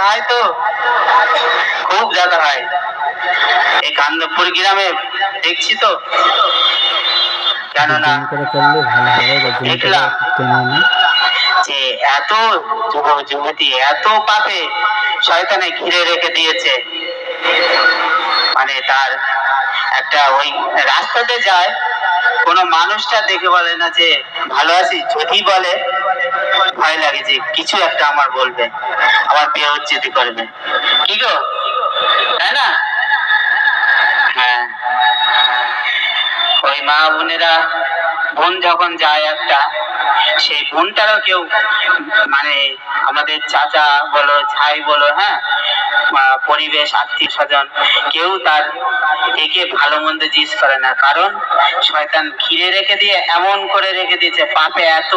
দেখা হয় তো? খুব দেখা হয়। এই কান্দপুর গ্রামে দেখছি তো? কেননা দেখলাম। যে এত যুবক যুবতী এত পাপে শয়তানে ঘিরে রেখে দিয়েছে। মানে তার একটা ওই রাস্তাতে যায় কোনো মানুষটা দেখে বলে না যে, ভালো আছি যদি বলে, ভয় লাগে যে, কিছু একটা আমার বলবে। আমার বিয়ে উচ্চিত করবে কি গো? তাই না? হ্যাঁ। ওই মা বোনেরা, বোন যখন যায় একটা, সেই বোনটারও কেউ মানে আমাদের চাচা বলো ছাই বলো হ্যাঁ? পরিবেশ, আত্মীয় স্বজন, কেউ তার একে ভালো মন্দ জিজ্ঞেস করে না। কারণ শয়তান ঘিরে রেখে দিয়ে, এমন করে রেখে দিয়েছে, পাপে এত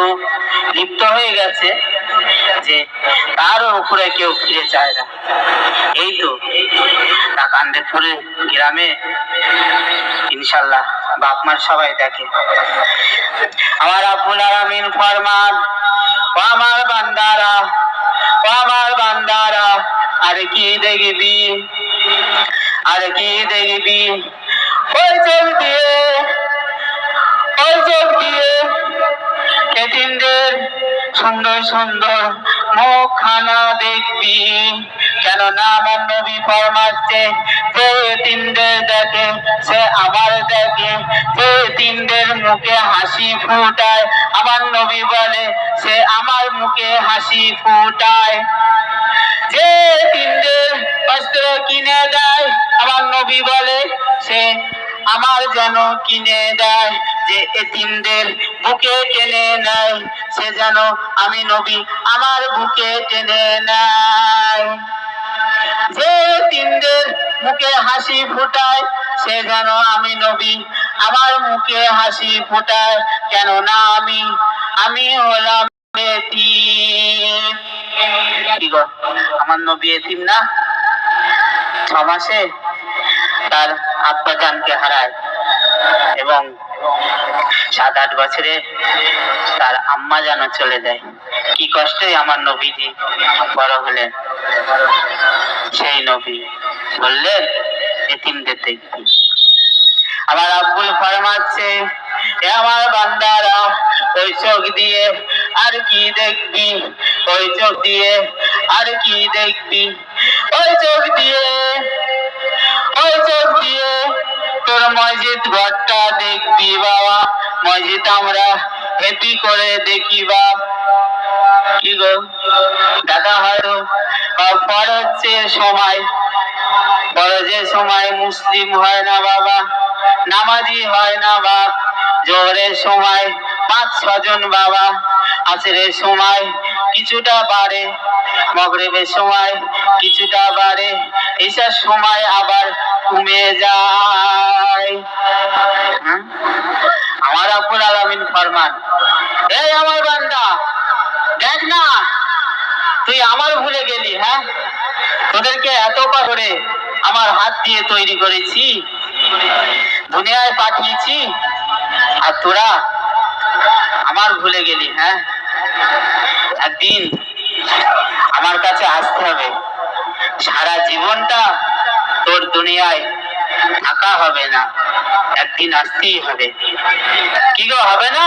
লিপ্ত হয়ে গেছে যে তারও উপরে কেউ ফিরে চায় না। এই তো তা কান্দেপুরে গ্রামে ইনশাল্লাহ বাপ মার সবাই দেখে। আমার আব্বুল আমিন ফরমান আমার বান্দারা আমার বান্দারা আর কি দেখবি? আর কি দেখবি? ওই চোখ দিয়ে ওই চোখ দিয়ে এতিমদের সুন্দর সুন্দর মুখ খানা দেখবি কেননা আমার নবী ফরমাচ্ছে যে এতিমদের দেখে, সে আমার দেখে, যে এতিমদের মুখে হাসি ফুটায়। আমার নবী বলে, সে আমার মুখে হাসি ফুটায়। যে তিনদের বস্ত্র কিনে দেয়, আমার নবী বলে, সে আমার যেন কিনে দেয়। যে এতিমদের বুকে টেনে নেয়, সে যেন আমি নবী আমার বুকে টেনে নেয়। তিনদের মুখে হাসি ফোটায়, সে যেন আমি নবী। আমার মুখে হাসি ফুটায়, কেননা আমি আমি হলাম আমার নবী এতিম না? ছ মাসে তার আব্বা জানকে হারায়। এবং সাত আট বছরে তার আম্মা যেন চলে যায়। কি কষ্টে আমার নবীজি বড় হলেন। সেই নবী বললেন এতিমদের দেখবি আমার আব্বুল ফরমাচ্ছে আমার বান্দারা, ওই চোখ দিয়ে আর কি দেখবি? ওই চোখ দিয়ে আর কি দেখবি? ওই চোখ দিয়ে, ওই চোখ দিয়ে তোর মসজিদ ঘরটা দেখবি বাবা। মসজিদ আমরা হেপি করে দেখি বাপ কি গো? দাদা হয়তো ফরজে সময় ফরজের সময় মুসলিম হয় না বাবা। নামাজি হয় না বাপ জোহরের সময় পাঁচ ছজন বাবা। আসরের সময় কিছুটা বাড়ে, মগরেবের সময় কিছুটা বাড়ে এসব সময় আবার কমে যায়? আমার আব্বুল আলামিন ফরমান, এই আমার বান্দা, দেখ না, তুই আমার ভুলে গেলি হ্যাঁ? তোদেরকে এত করে আমার হাত দিয়ে তৈরি করেছি, দুনিয়ায় পাঠিয়েছি, আর তোরা আমার ভুলে গেলি হ্যাঁ? একদিন আমার কাছে আসতে হবে। সারা জীবনটা তোর দুনিয়ায় থাকা হবে না। একদিন আসতেই হবে। কি গো, হবে না?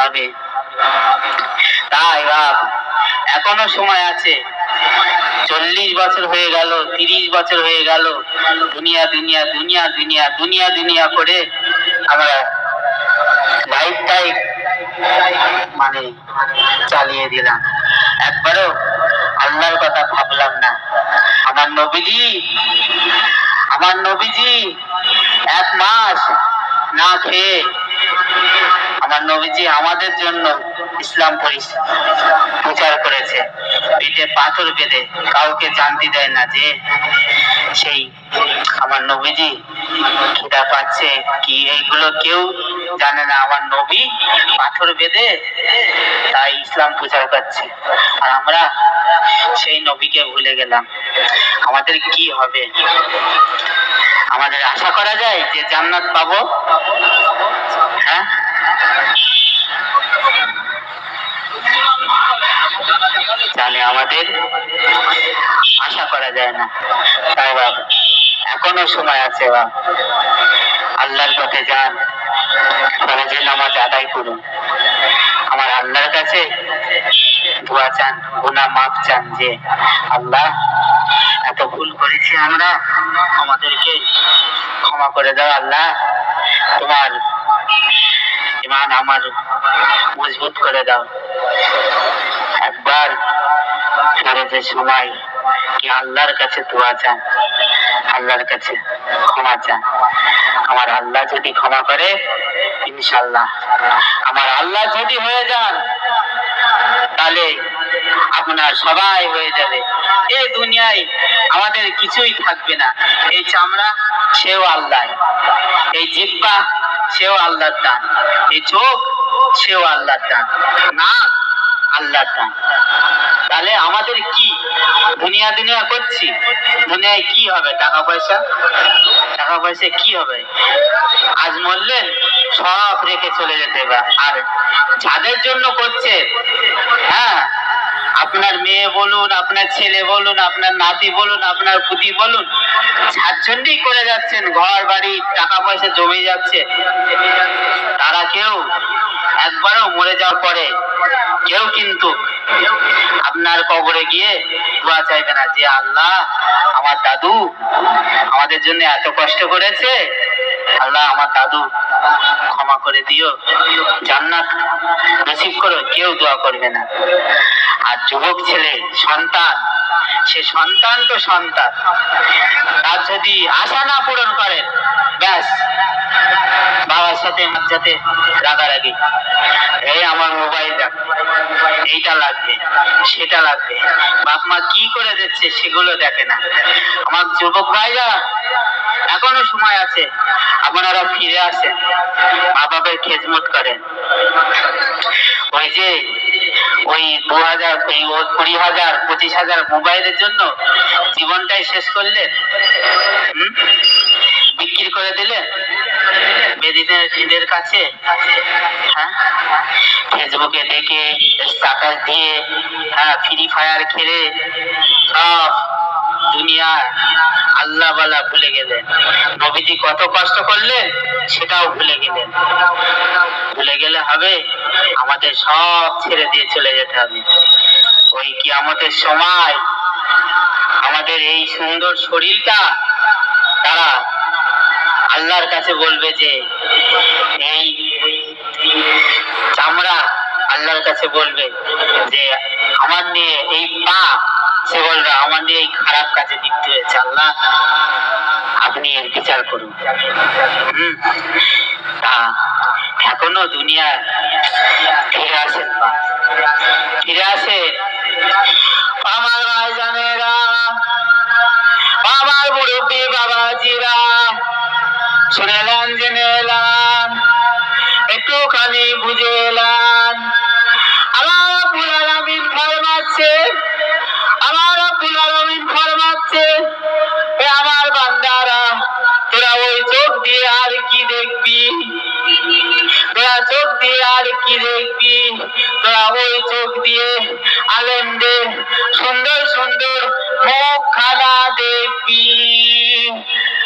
হবে। তাই বাপ এখনও সময় আছে। চল্লিশ বছর হয়ে গেল, তিরিশ বছর হয়ে গেল। দুনিয়া দুনিয়া দুনিয়া দুনিয়া দুনিয়া দুনিয়া করে আমরা লাইফটাই মানে চালিয়ে দিলাম। একবারও আল্লাহর কথা ভাবলাম না। আমার নবীজি আমার নবীজি এক মাস না খেয়ে আমার নবীজি আমাদের জন্য ইসলাম প্রচার করেছে। পিঠে পাথর বেঁধে কাউকে জানতে দেয় না যে সেই আমার নবীজি খিদা পাচ্ছে। কি এইগুলো কেউ জানে না আমার নবী পাথর বেঁধে তাই ইসলাম প্রচার করছে। আর আমরা সেই নবীকে ভুলে গেলাম। আমাদের কি হবে? আমাদের আশা করা যায় যে জান্নাত পাবো? হ্যাঁ? তাহলে আমাদের যায় না। তাই বাবা এখনও সময় আছে বাবা আল্লাহর পথে যান। ফরজের নামাজ আদায় করুন। আমার আল্লাহর কাছে দোয়া চান, গুনাহ মাফ চান যে আল্লাহ, এত ভুল করেছি আমরা, আমাদেরকে ক্ষমা করে দাও আল্লাহ। তোমার ইমান আমার মজবুত করে দাও। একবার ফেরতের সময় কি আল্লাহর কাছে দোয়া চান? আল্লাহর কাছে ক্ষমা চান। আমার আল্লাহ যদি ক্ষমা করে ইনশাল্লাহ আমার আল্লাহ যদি হয়ে যান, তাহলে আপনার সবাই হয়ে যাবে। এই দুনিয়ায় আমাদের কিছুই থাকবে না। এই চামড়া সেও আল্লাহ। এই জিব্বা সেও আল্লাহর দান। এই চোখ সেও আল্লাহর দান। নাক আল্লাহর দান। তাহলে আমাদের কি? দুনিয়া দুনিয়া করছি? দুনিয়ায় কি হবে? টাকা পয়সা? টাকা পয়সা কি হবে? আজ মরলেন, সব রেখে চলে যেতে হবে। আর যাদের জন্য করছে হ্যাঁ আপনার মেয়ে বলুন, আপনার ছেলে বলুন, আপনার নাতি বলুন, আপনার পুতি বলুন জন্যই করে যাচ্ছেন, ঘর, বাড়ি, টাকা পয়সা জমে যাচ্ছে, তারা কেউ একবারও মরে যাওয়ার পরে কেউ কিন্তু আপনার কবরে গিয়ে দোয়া চাইবে না, যে আল্লাহ, আমার দাদু আমাদের জন্য এত কষ্ট করেছে, আল্লাহ আমার দাদু ক্ষমা করে দিও, জান্নাত নসিব করো, কেউ দোয়া করবে না। আর যুবক ছেলে, সন্তান সে সন্তান তো সন্তান। তার যদি আশা না পূরণ করেন, ব্যাস। বাবার সাথে আমার সাথে রাগারাগি। এই আমার মোবাইল এইটা লাগবে, সেটা লাগবে। বাপ মা কি করে দিচ্ছে সেগুলো দেখে না। আমার যুবক ভাইরা, এখনও সময় আছে, আপনারা ফিরে আসেন। মা বাবার খেজমত করেন। ওই যে ওই দু হাজার ওই কুড়ি হাজার, পঁচিশ হাজার মোবাইলের জন্য জীবনটাই শেষ করলেন? বিক্রি করে দিলেন? হ্যাঁ? হ্যাঁ দুনিয়ার আল্লাহ বালা ভুলে গেলেন। নবীজি কত কষ্ট করলেন, সেটাও ভুলে গেলেন। ভুলে গেলে হবে, আমাদের সব ছেড়ে দিয়ে চলে যেতে হবে। ওই কি আমাদের সময় আমাদের এই সুন্দর শরীরটা, তারা আল্লাহর কাছে বলবে যে, এই চামড়া আল্লাহর কাছে বলবে যে, আমার নিয়ে এই পা সে বলবে আমার এই খারাপ কাজে লিপ্ত হয়েছে, আল্লাহ। আপনি এর বিচার করুন। এখনও দুনিয়া ফিরে আসেন ফিরে আসেন আমার ভাইজানেরা, আমার মুরব্বী বাবাজিরা। শুনেলাম, জেনেলাম, একটুখানি বুঝে এলাম আমার আলামিন ফরমাচ্ছে আর কি দেখবি তোরা ওই চোখ দিয়ে আলেমদের সুন্দর সুন্দর মুখ খানা দেখবি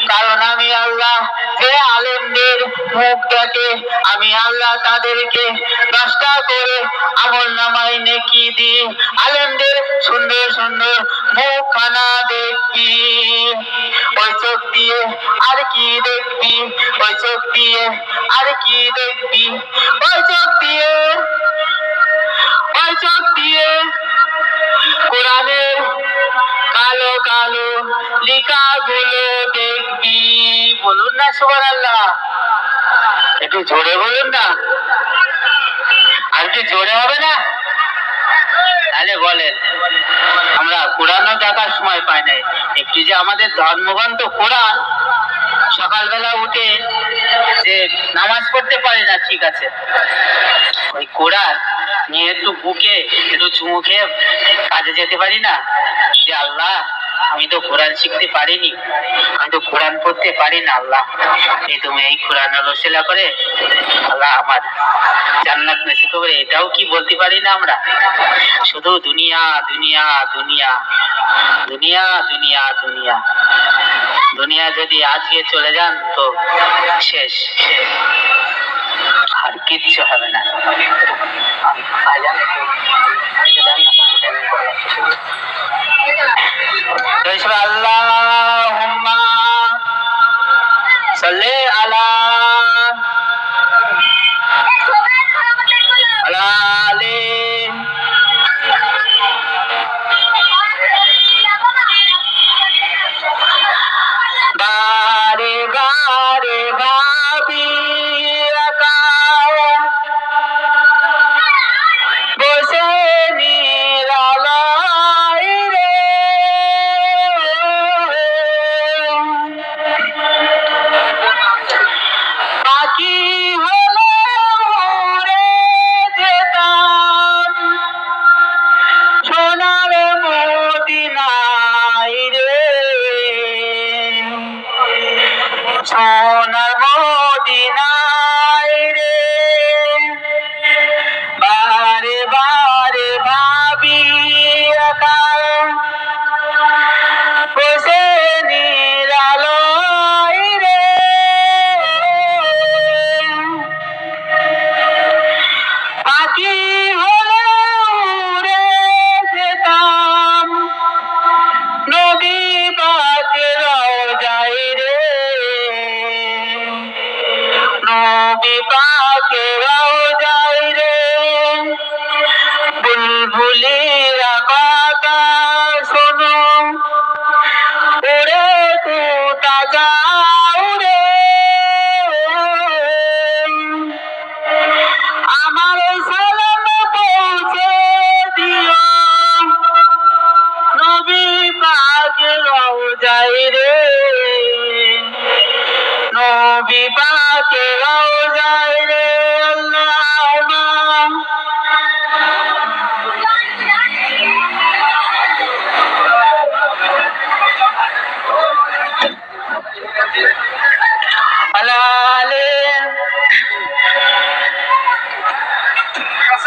কারণ আমি আল্লাহ, যে আলেমদের মুখটাকে আমি আল্লাহ তাদেরকে দশটা করে আমল নামাই নেকি দিই। আলেমদের সুন্দর সুন্দর মুখ খানা দেখবি। ওই চোখ দিয়ে আর কি দেখবি? ওই চোখ দিয়ে আর কি দেখবি? ওই চোখ দিয়ে, ওই চোখ দিয়ে কোরআনের কালো কালো লেখাগুলো দেখবি। বলুন না সুবার আল্লাহ একটু জোরে বলুন না। আর একটু জোরে হবে না? তাহলে বলেন, আমরা কোরআনও দেখার সময় পাই নাই। একটু যে আমাদের ধর্মগ্রন্থ কোরআন, সকালবেলা উঠে যে নামাজ পড়তে পারে না, ঠিক আছে। ওই কোরআন নিয়ে একটু বুকে, একটু চুমু খেয়ে কাজে যেতে পারি না? যে আল্লাহ আমি তো কোরআন শিখতে পারিনি। আমি তো কোরআন পড়তে পারি না, আল্লাহ। তুমি এই কোরআন রসিলা করে আল্লাহ আমার জান্নাত নসিব করে এটাও কি বলতে পারি না আমরা? শুধু দুনিয়া দুনিয়া দুনিয়া। দুনিয়া দুনিয়া দুনিয়া। দুনিয়া যদি আজকে চলে যান তো শেষ। আর কিচ্ছু হবে না। আল্লাহুম্মা সাল্লি আলা আলা Yeah.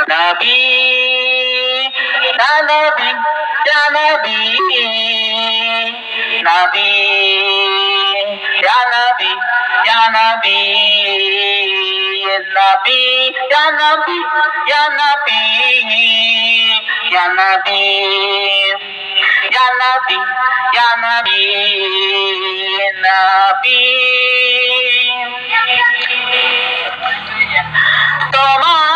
নবী ইয়া নবী ইয়া নবী নবী ইয়া নবী ইয়া নবী নবী ইয়া নবী ইয়া নবী নবী নবী নবী নবী তোমার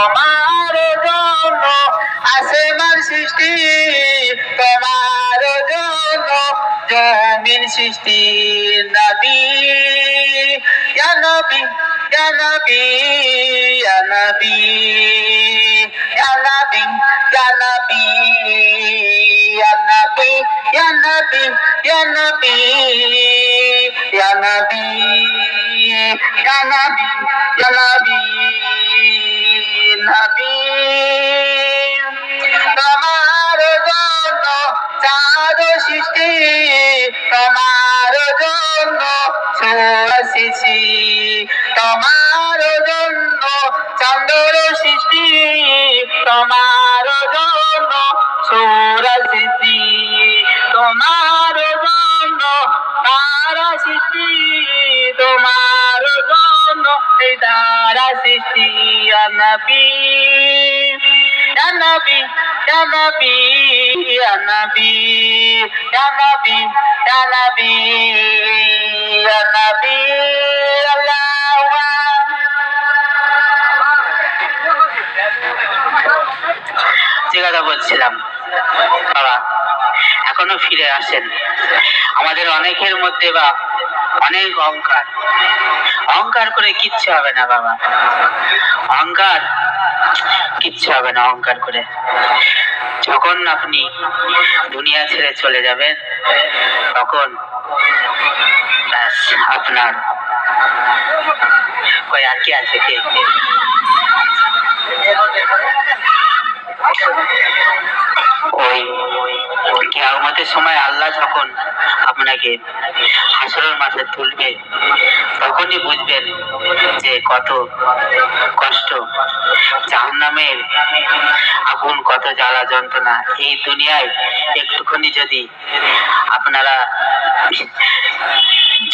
তোমার জন্য আসমান সৃষ্টি তোমার জন্য জমিন সৃষ্টি নবী ইয়া নবী ইয়া নবী ইয়া নবী ইয়া নবী ইয়া নবী ইয়া নবী ইয়া ইয়া ইয়া ইয়া ইয়া তোমার জন্য চাঁদ সৃষ্টি তোমার জন্য সৃষ্টি তোমার জন্য চন্দ্র সৃষ্টি তোমার তারা সৃষ্টি কথা বলছিলাম বাবা এখনও ফিরে আসেন আমাদের অনেকের মধ্যে বা অনেক অহংকার। অহংকার করে কিচ্ছু হবে না, বাবা। অহংকার, কিচ্ছু হবে না অহংকার করে। যখন আপনি দুনিয়া ছেড়ে চলে যাবেন, তখন আপনার কই আর কি আছে কে? ওই সময় আল্লাহ যখন আপনাকে হাসরের মাঠে তুলবে, তখনই বুঝবেন যে কত কষ্ট। আগুন, কত জ্বালা যন্ত্রণা। এই দুনিয়ায় একটুখানি যদি আপনারা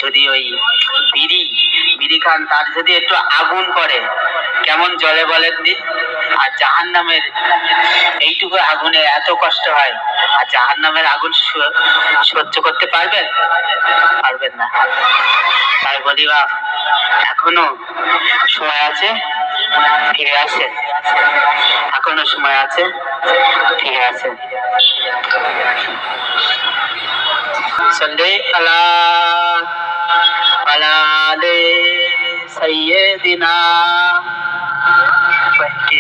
যদি ওই বিড়ি বিড়ি খান, তার যদি একটু আগুন করে, কেমন জলে বলেন দিন আর জাহান নামের এইটুকু আগুনে এত কষ্ট হয়, আর জাহান নামের আগুন সহ্য করতে পারবেন? পারবেন না। তাই বলি বা এখনও সময় আছে, ফিরে আসে। এখনও সময় আছে, ফিরে আসে। সন্দেহ আলা আলা দে সৈয়দিনা 嗯